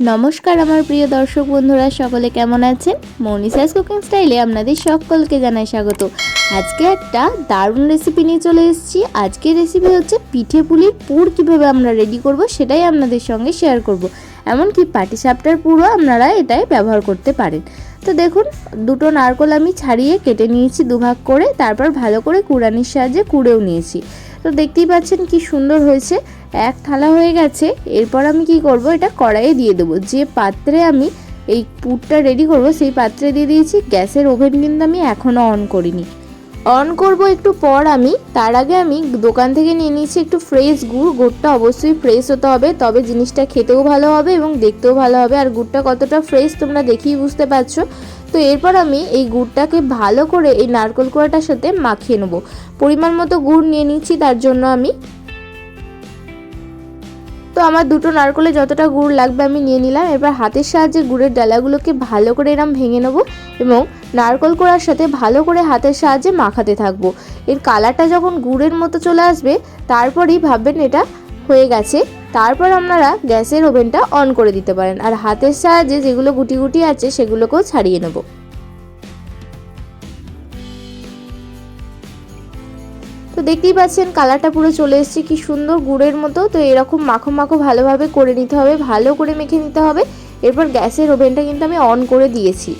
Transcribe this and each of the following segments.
নমস্কার আমার প্রিয় দর্শক বন্ধুরা, সকলে কেমন আছেন? মনিসাস কুকিং স্টাইলে আপনাদের সকলকে জানাই স্বাগত। আজকে একটা দারুণ রেসিপি নিয়ে চলে এসেছি। আজকের রেসিপি হচ্ছে পিঠে পুলির পুর কীভাবে আমরা রেডি করব সেটাই আপনাদের সঙ্গে শেয়ার করব। এমনকি পাটিসাপটার পুরও আপনারা এটাই ব্যবহার করতে পারেন। তো দেখুন, দুটো নারকোল আমি ছাড়িয়ে কেটে নিয়েছি দুভাগ করে, তারপর ভালো করে কুড়ানির সাহায্যে কুড়েও নিয়েছি। তো দেখতেই পাচ্ছেন কি সুন্দর হয়েছে, এক থালা হয়ে গেছে, এরপর আমি কি করব, এটা কড়াইয়ে দিয়ে দেবো। যে পাত্রে আমি এই পুরটা রেডি করব, সেই পাত্রে দিয়ে দিয়েছি, গ্যাসের ওভেন কিন্তু আমি এখনও অন করিনি। অন করব একটু পর আমি। তার আগে আমি দোকান থেকে নিয়ে নিয়েছি একটু ফ্রেশ গুড়। গুড়টা অবশ্যই ফ্রেশ হতে হবে, তবে জিনিসটা খেতেও ভালো হবে এবং দেখতেও ভালো হবে। আর গুড়টা কতটা ফ্রেশ তোমরা দেখেই বুঝতে পারছ। তো এরপর আমি এই গুড়টাকে ভালো করে এই নারকোল কোড়াটার সাথে মাখিয়ে নেব। পরিমাণ মতো গুড় নিয়ে নিচ্ছি তার জন্য আমি তো আমার দুটো নারকলে যতটা গুড় লাগবে আমি নিয়ে নিলাম। এবার হাতের সাহায্যে গুড়ের ডালাগুলোকে ভালো করে এরম ভেঙে নেব এবং নারকল কোড়ার সাথে ভালো করে হাতের সাহায্যে মাখাতে থাকব। এর কালারটা যখন গুড়ের মতো চলে আসবে, তারপরেই ভাববেন এটা হয়ে গেছে। তারপর আপনারা গ্যাসের ওভেনটা অন করে দিতে পারেন। আর হাতের সাহায্যে যেগুলো গুটি গুটি আছে, সেগুলোকেও ছাড়িয়ে নেব। তো দেখতেই পাচ্ছেন কালারটা পুরো চলে এসেছে, কি সুন্দর গুড়ের মতো। তো এরকম মাখো মাখো ভালোভাবে করে নিতে হবে, ভালো করে মেখে নিতে হবে। এরপর গ্যাসের ওভেনটা কিন্তু আমি অন করে দিয়েছি।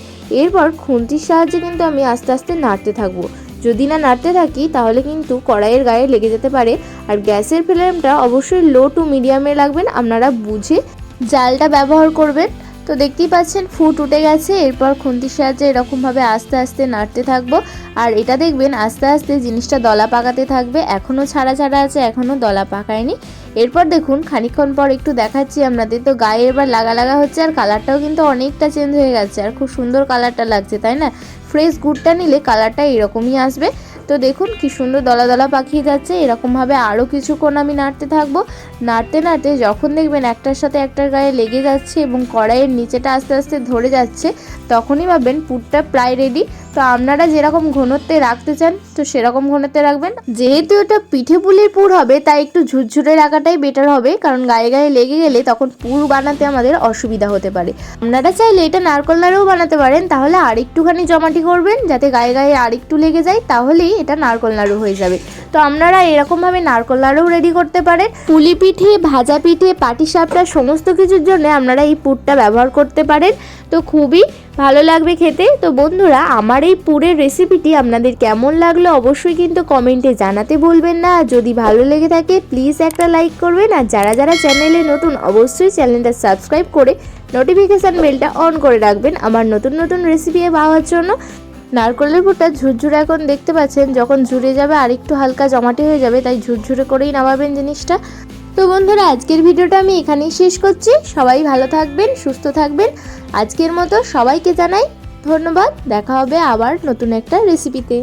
এরপর খুন্তির সাহায্যে কিন্তু আমি আস্তে আস্তে নাড়তে থাকব। যদি না নাড়তে থাকি, তাহলে কিন্তু কড়াইয়ের গায়ে লেগে যেতে পারে। আর গ্যাসের ফ্লেমটা অবশ্যই লো টু মিডিয়ামে রাখবেন, আপনারা বুঝে জালটা ব্যবহার করবেন। তো দেখতেই পাচ্ছেন, ফুট উঠে গেছে। এরপর খুন্তির সাহায্যে এরকমভাবে আস্তে আস্তে নাড়তে থাকব। আর এটা দেখবেন, আস্তে আস্তে জিনিসটা দলা পাকাতে থাকবে। এখনও ছাড়া ছাড়া আছে, এখনও দলা পাকায়নি। এরপর দেখুন খানিক্ষণ পর একটু দেখাচ্ছি আপনাদের। তো গায়ে এবার লাগা লাগা হচ্ছে আর কালারটাও কিন্তু অনেকটা চেঞ্জ হয়ে গেছে। আর খুব সুন্দর কালারটা লাগছে, তাই না? ফ্রেশ গুড়টা নিলে কালারটা এরকমই আসবে। তো দেখুন কি সুন্দর দলা দলা পাকিয়ে যাচ্ছে। এরকমভাবে আরও কিছুক্ষণ আমি নাড়তে থাকব। নাড়তে নাড়তে যখন দেখবেন একটার সাথে একটার গায়ে লেগে যাচ্ছে এবং কড়াইয়ের নিচেটা আস্তে আস্তে ধরে যাচ্ছে, তখনই ভাববেন পুরটা প্রায় রেডি তো আপনারা যেরকম ঘনত্বে রাখতে চান, তো সেরকম ঘনত্বে রাখবেন। যেহেতু এটা পিঠে পুলির পুর হবে, তাই একটু ঝুরঝুরে রাখাটাই বেটার হবে, কারণ গায়ে গায়ে লেগে গেলে তখন পুর বানাতে আমাদের অসুবিধা হতে পারে। আপনারা চাইলে এটা নারকল নাড়ুও বানাতে পারেন, তাহলে আরেকটুখানি জমাটি করবেন, যাতে গায়ে গায়ে আরেকটু লেগে যায়, তাহলেই এটা নারকল নাড়ু হয়ে যাবে। তো আপনারা এরকমভাবে নারকল নাড়ুও রেডি করতে পারেন। পুলি পিঠে ভাজা পিঠে পাটিসাপটা, সমস্ত কিছুর জন্য আপনারা এই পুরটা ব্যবহার করতে পারেন। তো খুবই ভালো লাগবে খেতে। তো বন্ধুরা, আমার এই পুরের রেসিপিটি আপনাদের কেমন লাগল অবশ্যই কিন্তু কমেন্টে জানাতে ভুলবেন না। যদি ভালো লেগে থাকে প্লিজ একটা লাইক করবেন। আর যারা যারা চ্যানেলে নতুন, অবশ্যই চ্যানেলটা সাবস্ক্রাইব করে নোটিফিকেশান বেলটা অন করে রাখবেন। আমার নতুন নতুন রেসিপি পাওয়ার জন্য। নারকলের পুরটা ঝুরঝুরে এখন দেখতে পাচ্ছেন, যখন ঝুরে যাবে আর একটু হালকা জমাটে হয়ে যাবে, তাই ঝুরঝুরে করেই নামাবেন জিনিসটা। তো বন্ধুরা, আজকের ভিডিওটা আমি এখানেই শেষ করছি। সবাই ভালো থাকবেন, সুস্থ থাকবেন। আজকের মতো সবাইকে জানাই ধন্যবাদ। দেখা হবে আবার নতুন একটা রেসিপিতে